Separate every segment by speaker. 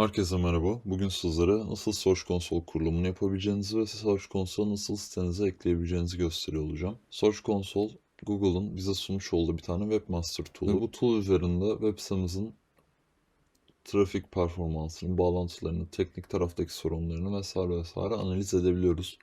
Speaker 1: Herkese merhaba. Bugün sizlere nasıl Search Console kurulumunu yapabileceğinizi ve Search Console'u nasıl sitenize ekleyebileceğinizi gösteriyor olacağım. Search Console, Google'ın bize sunmuş olduğu bir tane webmaster tool'u. Bu tool üzerinde web sitemizin trafik performansını, bağlantılarını, teknik taraftaki sorunlarını vesaire vesaire analiz edebiliyoruz.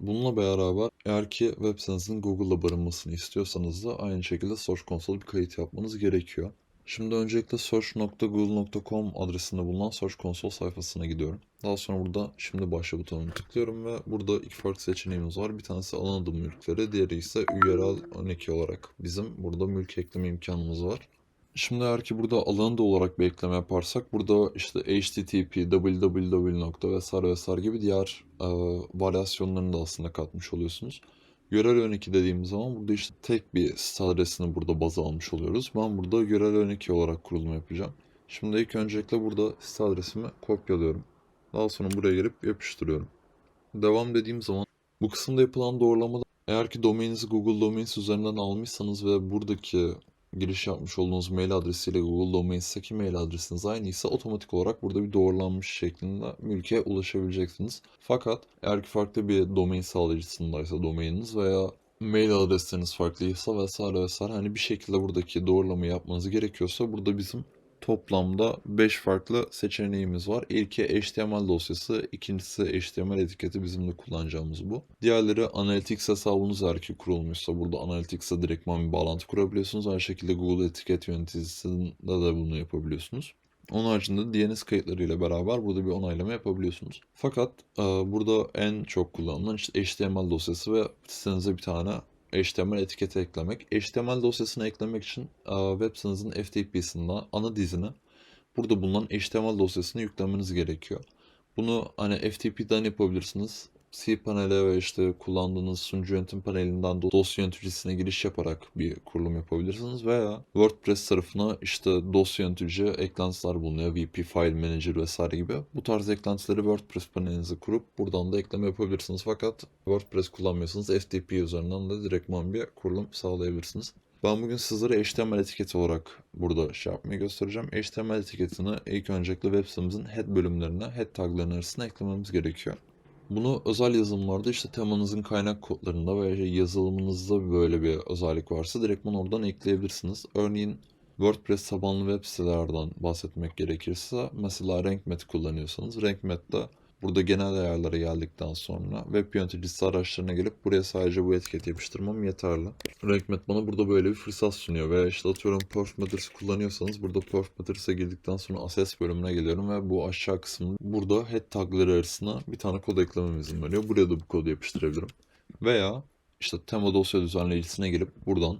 Speaker 1: Bununla beraber eğer ki web sitenizin Google'da barınmasını istiyorsanız da aynı şekilde Search Console'a bir kayıt yapmanız gerekiyor. Şimdi öncelikle search.google.com adresinde bulunan Search Console sayfasına gidiyorum. Daha sonra burada şimdi başla butonuna tıklıyorum ve burada iki farklı seçeneğimiz var. Bir tanesi alan adı mülkleri, diğeri ise URL örnek olarak bizim burada mülk ekleme imkanımız var. Şimdi eğer ki burada alan adı olarak bir ekleme yaparsak burada işte HTTP, www vesaire vesaire gibi diğer e, varyasyonlarını da aslında katmış oluyorsunuz. Yörel örneki dediğimiz zaman burada işte tek bir adresini burada baz almış oluyoruz. Ben burada yörel örneki olarak kurulum yapacağım. Şimdi ilk öncelikle burada site adresimi kopyalıyorum. Daha sonra buraya gelip yapıştırıyorum. Devam dediğim zaman bu kısımda yapılan doğrulamada eğer ki domaininizi Google Domains üzerinden almışsanız ve buradaki giriş yapmış olduğunuz mail adresiyle Google Domains'teki mail adresiniz aynıysa otomatik olarak burada bir doğrulanmış şeklinde mülke ulaşabileceksiniz. Fakat eğer ki farklı bir domain sağlayıcısındaysa domaininiz veya mail adresleriniz farklıysa vesaire vesaire hani bir şekilde buradaki doğrulamayı yapmanız gerekiyorsa burada bizim toplamda 5 farklı seçeneğimiz var. İlki HTML dosyası, ikincisi HTML etiketi bizim de kullanacağımız bu. Diğerleri Analytics hesabınız eğer ki kurulmuşsa burada Analytics'e direktman bir bağlantı kurabiliyorsunuz. Aynı şekilde Google etiket yöneticisinde de bunu yapabiliyorsunuz. Onun haricinde DNS kayıtlarıyla beraber burada bir onaylama yapabiliyorsunuz. Fakat e, burada en çok kullanılan işte HTML dosyası ve sitenize bir tane HTML etiketi eklemek. HTML dosyasını eklemek için e, web sitenizin FTP'sinden ana dizine burada bulunan HTML dosyasını yüklemeniz gerekiyor. Bunu hani FTP'den yapabilirsiniz. cPanel'e ve işte kullandığınız sunucu yönetim panelinden dosya yöneticisine giriş yaparak bir kurulum yapabilirsiniz veya WordPress tarafına işte dosya yönetici eklentiler bulunuyor. VP File Manager vesaire gibi. Bu tarz eklentileri WordPress panelinize kurup buradan da ekleme yapabilirsiniz. Fakat WordPress kullanmıyorsanız FTP üzerinden de direktman bir kurulum sağlayabilirsiniz. Ben bugün sizlere HTML etiketi olarak burada şey yapmayı göstereceğim. HTML etiketini ilk öncelikle web sitemizin head bölümlerine, head taglarının arasına eklememiz gerekiyor. Bunu özel yazılımlarda işte temanızın kaynak kodlarında veya yazılımınızda böyle bir özellik varsa direktman oradan ekleyebilirsiniz. Örneğin WordPress tabanlı web sitelerden bahsetmek gerekirse mesela RankMath kullanıyorsanız RankMath'da burada genel ayarlara geldikten sonra web yöneticisi araçlarına gelip buraya sadece bu etiketi yapıştırmam yeterli. RankMath bana burada böyle bir fırsat sunuyor veya işte atıyorum Perf Matters kullanıyorsanız burada Perf Matters'a girdikten sonra Assess bölümüne geliyorum ve bu aşağı kısmında burada head tagları arasına bir tane kod eklemem izin veriyor. Buraya da bu kodu yapıştırabilirim. Veya işte tema dosya düzenleyicisine gelip buradan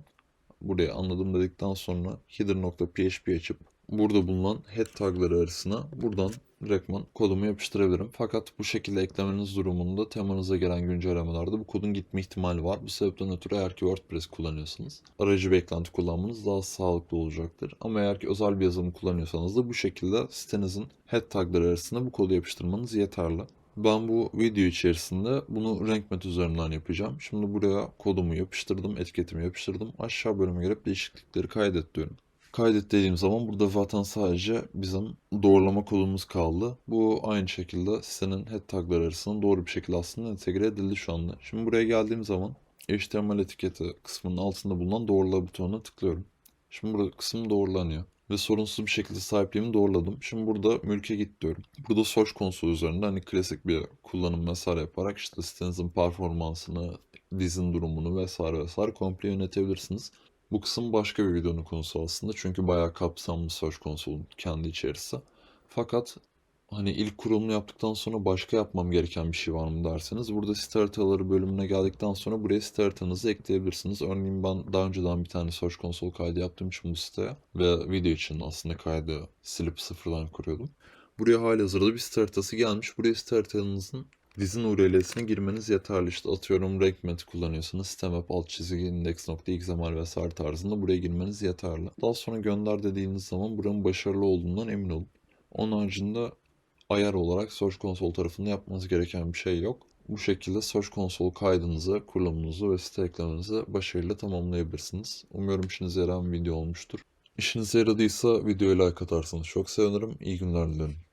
Speaker 1: buraya anladım dedikten sonra header.php açıp burada bulunan head tagları arasına buradan direktman kodumu yapıştırabilirim. Fakat bu şekilde eklemeniz durumunda temanıza gelen güncellemelerde bu kodun gitme ihtimali var. Bu sebepten ötürü eğer ki WordPress kullanıyorsanız aracı bir eklenti kullanmanız daha sağlıklı olacaktır. Ama eğer ki özel bir yazılım kullanıyorsanız da bu şekilde sitenizin head tagları arasında bu kodu yapıştırmanız yeterli. Ben bu video içerisinde bunu RankMath üzerinden yapacağım. Şimdi buraya kodumu yapıştırdım, etiketimi yapıştırdım. Aşağı bölüme gelip değişiklikleri kaydet. Kaydet dediğim zaman burada zaten sadece bizim doğrulama kodumuz kaldı. Bu aynı şekilde sitenin head tagları arasında doğru bir şekilde aslında entegre edildi şu anda. Şimdi buraya geldiğim zaman HTML etiketi kısmının altında bulunan doğrula butonuna tıklıyorum. Şimdi burada kısım doğrulanıyor ve sorunsuz bir şekilde sahipliğimi doğruladım. Şimdi burada mülke git diyorum. Burada Search Console üzerinde hani klasik bir kullanım vesaire yaparak işte sitenizin performansını, dizin durumunu vesaire vesaire komple yönetebilirsiniz. Bu kısım başka bir videonun konusu aslında çünkü bayağı kapsamlı Search Console'un kendi içerisi. Fakat hani ilk kurulumunu yaptıktan sonra başka yapmam gereken bir şey var mı derseniz burada site bölümüne geldikten sonra buraya site ekleyebilirsiniz. Örneğin ben daha önceden bir tane Search Console kaydı yaptığım için bu siteye ve video için aslında kaydı silip sıfırdan kuruyordum. Buraya hali hazırda bir site haritası gelmiş. Buraya site haritanızın dizin URL'sine girmeniz yeterli. İşte atıyorum RankMath kullanıyorsanız sitemap alt çizgi index.xml vesaire tarzında buraya girmeniz yeterli. Daha sonra gönder dediğiniz zaman buranın başarılı olduğundan emin olun. Onun haricinde ayar olarak Search Console tarafında yapmanız gereken bir şey yok. Bu şekilde Search Console kaydınızı, kurulumunuzu ve site eklemenizi başarıyla tamamlayabilirsiniz. Umuyorum işinize yarayan bir video olmuştur. İşinize yaradıysa videoya like atarsanız çok sevinirim. İyi günler dilerim.